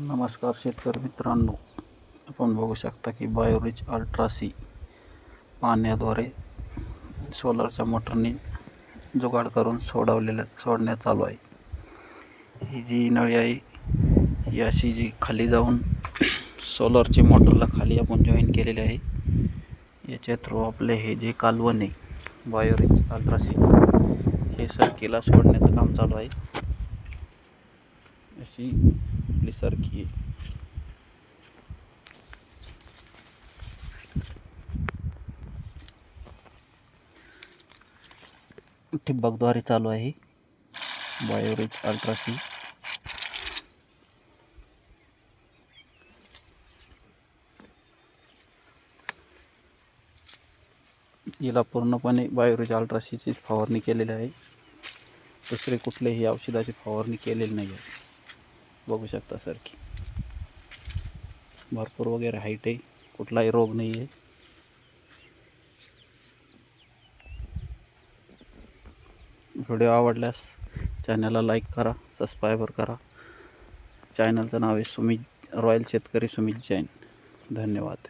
नमस्कार शेतकरी मित्रांनो. आपण बघू शकता की बायोरिच अल्ट्रासी पाण्याद्वारे सोलरच्या मोटरने जुगाड करून सोडवलेलं सोडण्यात चालू आहे. ही जी नळी आहे ही अशी जी खाली जाऊन सोलरची मोटरला खाली आपण जॉईन केलेली आहे याच्या थ्रू आपले हे जे कालवण आहे बायोरिच अल्ट्रासी हे सरकीला सोडण्याचं काम चालू आहे. अशी आपली सारखी आहे ठिबकद्वारे चालू आहे बायोरिच अल्ट्रासी हिला पूर्णपणे बायोरिच अल्ट्रासीची फवारणी केलेली आहे. दुसरे कुठलेही औषधाची फवारणी केलेली नाही आहे. बघू शकता सारखी भरपूर वगैरे हाईट आहे. कुठलाही रोग नाही आहे व्हिडिओ आवडल्यास चॅनलला लाईक करा सबस्क्रायबर करा. चॅनलचं नाव आहे सुमित रॉयल शेतकरी सुमित जैन. धन्यवाद.